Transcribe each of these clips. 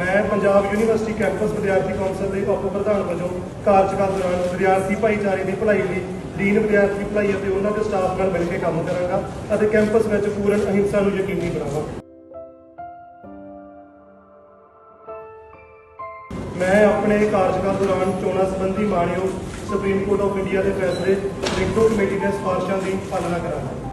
ਮੈਂ Punjab university campus ਵਿਦਿਆਰਥੀ council ਦੇ ਉਪ ਪ੍ਰਧਾਨ ਵਜੋਂ ਕਾਰਜਕਾਲ ਦੌਰਾਨ ਵਿਦਿਆਰਥੀ ਭਾਈਚਾਰੇ ਦੀ ਭਲਾਈ ਲਈ ਡੀਨ ਵਿਦਿਆਰਥੀ ਭਲਾਈ ਅਤੇ ਉਹਨਾਂ ਦੇ ਸਟਾਫ ਨਾਲ ਮਿਲ ਕੇ ਕੰਮ ਕਰਾਂਗਾ ਅਤੇ ਕੈਂਪਸ ਵਿੱਚ ਪੂਰਨ ਅਹਿੰਸਾ ਨੂੰ ਯਕੀਨੀ ਬਣਾਵਾਂਗਾ ਮੈਂ ਆਪਣੇ ਕਾਰਜਕਾਲ ਦੌਰਾਨ ਚੋਣਾਂ ਸੰਬੰਧੀ ਮਾਣਯੋਗ ਸੁਪਰੀਮ ਕੋਰਟ ਆਫ ਇੰਡੀਆ ਦੇ ਫੈਸਲੇ ਰਿਕਟੋ ਕਮੇਟੀ ਦੇ ਸਿਫਾਰਸ਼ਾਂ ਦੀ ਪਾਲਣਾ ਕਰਾਂਗਾ।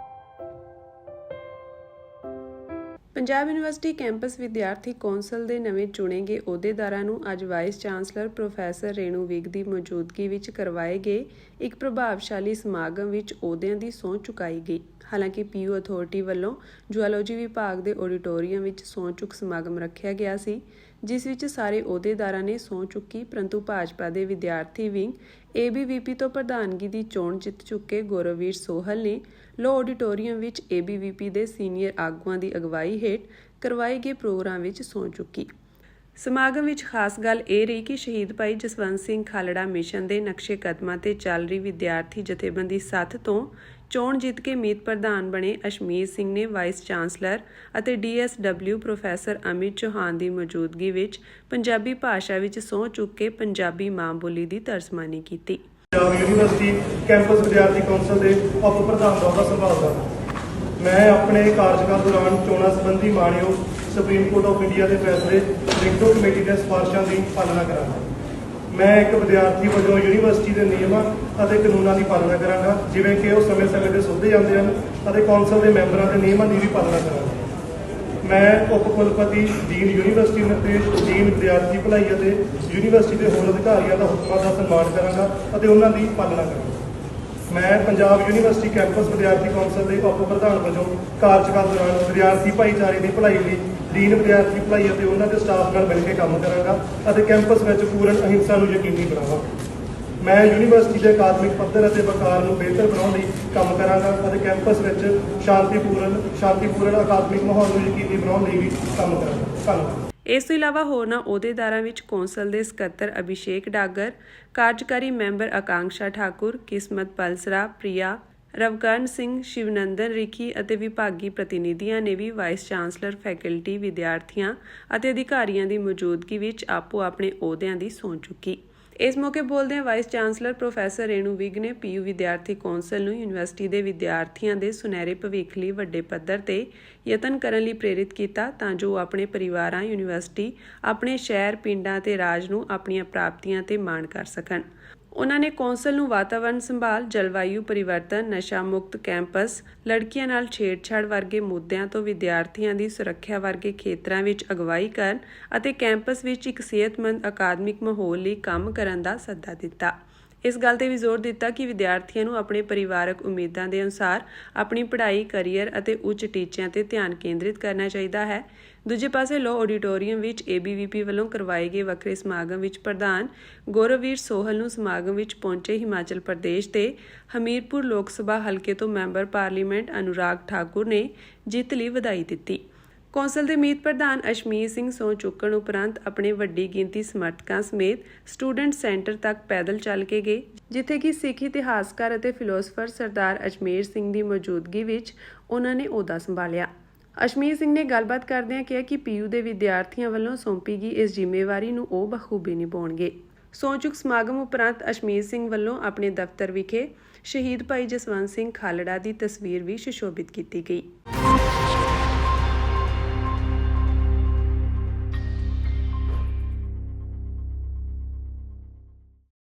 ਪੰਜਾਬ ਯੂਨੀਵਰਸਿਟੀ ਕੈਂਪਸ ਵਿਦਿਆਰਥੀ ਕੌਂਸਲ ਦੇ ਨਵੇਂ ਚੁਣੇ ਗਏ ਅਹੁਦੇਦਾਰਾਂ ਨੂੰ ਅੱਜ vice chancellor professor Renu Vig ਦੀ ਮੌਜੂਦਗੀ ਵਿੱਚ ਕਰਵਾਏ ਗਏ ਇੱਕ ਪ੍ਰਭਾਵਸ਼ਾਲੀ ਸਮਾਗਮ ਵਿੱਚ ਅਹੁਦਿਆਂ ਦੀ ਸਹੁੰ ਚੁਕਾਈ ਗਈ। ਹਾਲਾਂਕਿ ਪੀਯੂ ਅਥਾਰਟੀ ਵੱਲੋਂ ਜੂਓਲੋਜੀ ਵਿਭਾਗ ਦੇ ਆਡੀਟੋਰੀਅਮ ਵਿੱਚ ਸਹੁੰ ਚੁੱਕ ਸਮਾਗਮ ਰੱਖਿਆ ਗਿਆ ਸੀ। ਜਿਸ ਵਿੱਚ ਸਾਰੇ ਅਹੁਦੇਦਾਰਾਂ ਨੇ ਸਹੁੰ ਚੁੱਕੀ, ਪਰੰਤੂ ਭਾਜਪਾ ਦੇ ਵਿਦਿਆਰਥੀ ਵਿੰਗ ਏਬੀਵੀਪੀ ਤੋਂ ਪ੍ਰਧਾਨਗੀ ਦੀ ਚੋਣ ਜਿੱਤ ਚੁੱਕੇ ਗੌਰਵਵੀਰ ਸੋਹਲ ਨੇ ਲੋ ਆਡੀਟੋਰੀਅਮ ਵਿੱਚ ਏਬੀਵੀਪੀ ਦੇ ਸੀਨੀਅਰ ਆਗੂਆਂ ਦੀ ਅਗਵਾਈ ਹੇਠ ਕਰਵਾਏ ਗਏ ਪ੍ਰੋਗਰਾਮ ਵਿੱਚ ਸਹੁੰ ਚੁੱਕੀ। ਸਮਾਗਮ ਵਿੱਚ ਖਾਸ ਗੱਲ ਇਹ ਰਹੀ ਕਿ ਸ਼ਹੀਦ ਭਾਈ ਜਸਵੰਤ ਸਿੰਘ ਖਾਲੜਾ ਮਿਸ਼ਨ ਦੇ ਨਕਸ਼ੇ ਕਦਮਾਂ ਤੇ ਚੱਲ ਰਹੀ ਵਿਦਿਆਰਥੀ ਜਥੇਬੰਦੀ ਸੱਤ ਤੋਂ ਚੋਣ ਜਿੱਤ ਕੇ ਮੀਤ ਪ੍ਰਧਾਨ ਬਣੇ ਅਸ਼ਮੀਰ ਸਿੰਘ ਨੇ ਵਾਈਸ ਚਾਂਸਲਰ ਅਤੇ ਡੀਐਸਡਬਲਿਊ ਪ੍ਰੋਫੈਸਰ ਅਮਿਤ ਚੌਹਾਨ ਦੀ ਮੌਜੂਦਗੀ ਵਿੱਚ ਪੰਜਾਬੀ ਭਾਸ਼ਾ ਵਿੱਚ ਸਹੁੰ ਚੁੱਕ ਕੇ ਪੰਜਾਬੀ ਮਾਂ ਬੋਲੀ ਦੀ ਤਰਜਮਾਨੀ ਕੀਤੀ। ਪੰਜਾਬ ਯੂਨੀਵਰਸਿਟੀ ਕੈਂਪਸ ਵਿਦਿਆਰਥੀ ਕੌਂਸਲ ਦੇ ਉਪ ਪ੍ਰਧਾਨ ਦਾ। ਸੰਭਾਲਦਾ ਮੈਂ ਆਪਣੇ ਕਾਰਜਕਾਲ ਦੌਰਾਨ ਚੋਣਾਂ ਸੰਬੰਧੀ ਮਾਣਯੋਗ ਸੁਪਰੀਮ ਕੋਰਟ ਆਫ ਇੰਡੀਆ ਦੇ ਫੈਸਲੇ ਰਿਕਟੋ ਕਮੇਟੀ ਦੇ ਸਿਫਾਰਸ਼ਾਂ ਦੀ ਪਾਲਣਾ ਕਰਾਂਗਾ। ਮੈਂ ਇੱਕ ਵਿਦਿਆਰਥੀ ਵਜੋਂ ਯੂਨੀਵਰਸਿਟੀ ਦੇ ਨਿਯਮਾਂ ਅਤੇ ਕਾਨੂੰਨਾਂ ਦੀ ਪਾਲਣਾ ਕਰਾਂਗਾ, ਜਿਵੇਂ ਕਿ ਉਹ ਸਮੇਂ-ਸਮੇਂ ਤੇ ਸੋਧੇ ਜਾਂਦੇ ਹਨ ਅਤੇ ਕੌਂਸਲ ਦੇ ਮੈਂਬਰਾਂ ਦੇ ਨਿਯਮਾਂ ਦੀ ਵੀ ਪਾਲਣਾ ਕਰਾਂਗਾ। ਮੈਂ ਉਪ ਕੁਲਪਤੀ ਡੀਨ ਯੂਨੀਵਰਸਿਟੀ ਨਿਰਦੇਸ਼ ਡੀਨ ਵਿਦਿਆਰਥੀ ਭਲਾਈ ਅਤੇ ਯੂਨੀਵਰਸਿਟੀ ਦੇ ਹੋਰ ਅਧਿਕਾਰੀਆਂ ਦਾ ਹੁਕਮਾਂ ਦਾ ਸਨਮਾਨ ਕਰਾਂਗਾ ਅਤੇ ਉਹਨਾਂ ਦੀ ਪਾਲਣਾ ਕਰਾਂਗਾ। ਮੈਂ ਪੰਜਾਬ ਯੂਨੀਵਰਸਿਟੀ ਕੈਂਪਸ ਵਿਦਿਆਰਥੀ ਕੌਂਸਲ ਦੇ ਉਪ ਪ੍ਰਧਾਨ ਵਜੋਂ ਕਾਰਜਕਾਲ ਦੌਰਾਨ ਵਿਦਿਆਰਥੀ ਭਾਈਚਾਰੇ ਦੀ ਭਲਾਈ ਲਈ ਲੀਨ ਵਿਦਿਆਰਥੀ ਭਲਾਈ ਅਤੇ ਉਹਨਾਂ ਦੇ ਸਟਾਫ ਨਾਲ ਮਿਲ ਕੇ ਕੰਮ ਕਰਾਂਗਾ ਅਤੇ ਕੈਂਪਸ ਵਿੱਚ ਪੂਰਨ ਅਹਿੰਸਾ ਨੂੰ ਯਕੀਨੀ ਬਣਾਵਾਂਗਾ। ਮੈਂ ਯੂਨੀਵਰਸਿਟੀ ਦੇ ਅਕਾਦਮਿਕ ਪੱਧਰ ਅਤੇ ਵਕਾਰ ਨੂੰ ਬਿਹਤਰ ਬਣਾਉਣ ਲਈ ਕੰਮ ਕਰਾਂਗਾ ਅਤੇ ਕੈਂਪਸ ਵਿੱਚ ਸ਼ਾਂਤੀਪੂਰਨ ਸ਼ਾਂਤੀਪੂਰਨ ਅਕਾਦਮਿਕ ਮਾਹੌਲ ਨੂੰ ਯਕੀਨੀ ਬਣਾਉਣ ਲਈ ਵੀ ਕੰਮ ਕਰਾਂਗਾ। ਧੰਨਵਾਦ। ਇਸ ਤੋਂ ਇਲਾਵਾ ਹੋਰਨਾਂ ਅਹੁਦੇਦਾਰਾਂ ਵਿੱਚ ਕੌਂਸਲ ਦੇ ਸਕੱਤਰ ਅਭਿਸ਼ੇਕ ਡਾਗਰ, ਕਾਰਜਕਾਰੀ ਮੈਂਬਰ ਆਕਾਂਕਸ਼ਾ ਠਾਕੁਰ, ਕਿਸਮਤ ਪਲਸਰਾ, ਪ੍ਰਿਆ ਰਵਕਰਨ ਸਿੰਘ, ਸ਼ਿਵਨੰਦਨ ਰਿਖੀ ਅਤੇ ਵਿਭਾਗੀ ਪ੍ਰਤੀਨਿਧੀਆਂ ਨੇ ਵੀ ਵਾਈਸ ਚਾਂਸਲਰ, ਫੈਕਲਟੀ, ਵਿਦਿਆਰਥੀਆਂ ਅਤੇ ਅਧਿਕਾਰੀਆਂ ਦੀ ਮੌਜੂਦਗੀ ਵਿੱਚ ਆਪੋ ਆਪਣੇ ਅਹੁਦਿਆਂ ਦੀ ਸਹੁੰ ਚੁੱਕੀ। ਇਸ ਮੌਕੇ ਬੋਲਦਿਆਂ vice chancellor professor Renu Vig ਨੇ ਪੀਯੂ ਵਿਦਿਆਰਥੀ ਕੌਂਸਲ ਨੂੰ ਯੂਨੀਵਰਸਿਟੀ ਦੇ ਵਿਦਿਆਰਥੀਆਂ ਦੇ ਸੁਨਹਿਰੇ ਭਵਿੱਖ ਲਈ ਵੱਡੇ ਪੱਧਰ ਤੇ ਯਤਨ ਕਰਨ ਲਈ ਪ੍ਰੇਰਿਤ ਕੀਤਾ ਤਾਂ ਜੋ ਆਪਣੇ ਪਰਿਵਾਰਾਂ ਯੂਨੀਵਰਸਿਟੀ ਆਪਣੇ ਸ਼ਹਿਰ, ਪਿੰਡਾਂ ਤੇ ਰਾਜ ਨੂੰ ਆਪਣੀਆਂ ਪ੍ਰਾਪਤੀਆਂ ਤੇ ਮਾਣ ਕਰ ਸਕਣ। ਉਹਨਾਂ ਨੇ ਕੌਂਸਲ ਨੂੰ ਵਾਤਾਵਰਣ ਸੰਭਾਲ, ਜਲਵਾਯੂ ਪਰਿਵਰਤਨ, ਨਸ਼ਾ ਮੁਕਤ ਕੈਂਪਸ, ਲੜਕੀਆਂ ਨਾਲ ਛੇੜਛਾੜ ਵਰਗੇ ਮੁੱਦਿਆਂ ਤੋਂ ਵਿਦਿਆਰਥੀਆਂ ਦੀ ਸੁਰੱਖਿਆ ਵਰਗੇ ਖੇਤਰਾਂ ਵਿੱਚ ਅਗਵਾਈ ਕਰਨ ਅਤੇ ਕੈਂਪਸ ਵਿੱਚ ਇੱਕ ਸਿਹਤਮੰਦ ਅਕਾਦਮਿਕ ਮਾਹੌਲ ਲਈ ਕੰਮ ਕਰਨ ਦਾ ਸੱਦਾ ਦਿੱਤਾ। ਇਸ ਗੱਲ ਤੇ ਵੀ ਜ਼ੋਰ ਦਿੱਤਾ ਕਿ ਵਿਦਿਆਰਥੀਆਂ ਨੂੰ ਆਪਣੇ ਪਰਿਵਾਰਕ ਉਮੀਦਾਂ ਦੇ ਅਨੁਸਾਰ ਆਪਣੀ ਪੜ੍ਹਾਈ, ਕੈਰੀਅਰ ਅਤੇ ਉੱਚ ਟੀਚਿਆਂ ਤੇ ਧਿਆਨ ਕੇਂਦਰਿਤ ਕਰਨਾ ਚਾਹੀਦਾ ਹੈ। ਦੂਜੇ ਪਾਸੇ ਲੋ ਆਡੀਟੋਰੀਅਮ ਵਿੱਚ ਏਬੀਵੀਪੀ ਵੱਲੋਂ ਕਰਵਾਏ ਗਏ ਵੱਖਰੇ ਸਮਾਗਮ ਵਿੱਚ ਪ੍ਰਧਾਨ ਗੌਰਵਵੀਰ ਸੋਹਲ ਨੂੰ ਸਮਾਗਮ ਵਿੱਚ ਪਹੁੰਚੇ ਹਿਮਾਚਲ ਪ੍ਰਦੇਸ਼ ਦੇ ਹਮੀਰਪੁਰ ਲੋਕ ਸਭਾ ਹਲਕੇ ਤੋਂ ਮੈਂਬਰ ਪਾਰਲੀਮੈਂਟ ਅਨੁਰਾਗ ਠਾਕੁਰ ਨੇ ਜਿੱਤ ਲਈ ਵਧਾਈ ਦਿੱਤੀ। ਕੌਂਸਲ ਦੇ ਮੀਤ ਪ੍ਰਧਾਨ ਅਸ਼ਮੀਰ ਸਿੰਘ ਸਹੁੰ ਚੁੱਕਣ ਉਪਰੰਤ ਆਪਣੇ ਵੱਡੀ ਗਿਣਤੀ ਸਮਰਥਕਾਂ ਸਮੇਤ ਸਟੂਡੈਂਟ ਸੈਂਟਰ ਤੱਕ ਪੈਦਲ ਚੱਲ ਕੇ ਗਏ, ਜਿੱਥੇ ਕਿ ਸਿੱਖ ਇਤਿਹਾਸਕਾਰ ਅਤੇ ਫਿਲਾਸਫਰ ਸਰਦਾਰ ਅਜਮੇਰ ਸਿੰਘ ਦੀ ਮੌਜੂਦਗੀ ਵਿੱਚ ਉਹਨਾਂ ਨੇ ਅਹੁਦਾ ਸੰਭਾਲਿਆ। ਅਸ਼ਮੀਰ ਸਿੰਘ ਨੇ ਗੱਲਬਾਤ ਕਰਦਿਆਂ ਕਿਹਾ ਕਿ ਪੀਯੂ ਦੇ ਵਿਦਿਆਰਥੀਆਂ ਵੱਲੋਂ ਸੌਂਪੀ ਗਈ ਇਸ ਜ਼ਿੰਮੇਵਾਰੀ ਨੂੰ ਉਹ ਬਖੂਬੀ ਨਿਭਾਉਣਗੇ। ਸੌਂਚੁਕ ਸਮਾਗਮ ਉਪਰੰਤ ਅਸ਼ਮੀਰ ਸਿੰਘ ਵੱਲੋਂ ਆਪਣੇ ਦਫ਼ਤਰ ਵਿਖੇ ਸ਼ਹੀਦ ਭਾਈ ਜਸਵੰਤ ਸਿੰਘ ਖਾਲੜਾ ਦੀ ਤਸਵੀਰ ਵੀ ਸੁਸ਼ੋਭਿਤ ਕੀਤੀ ਗਈ।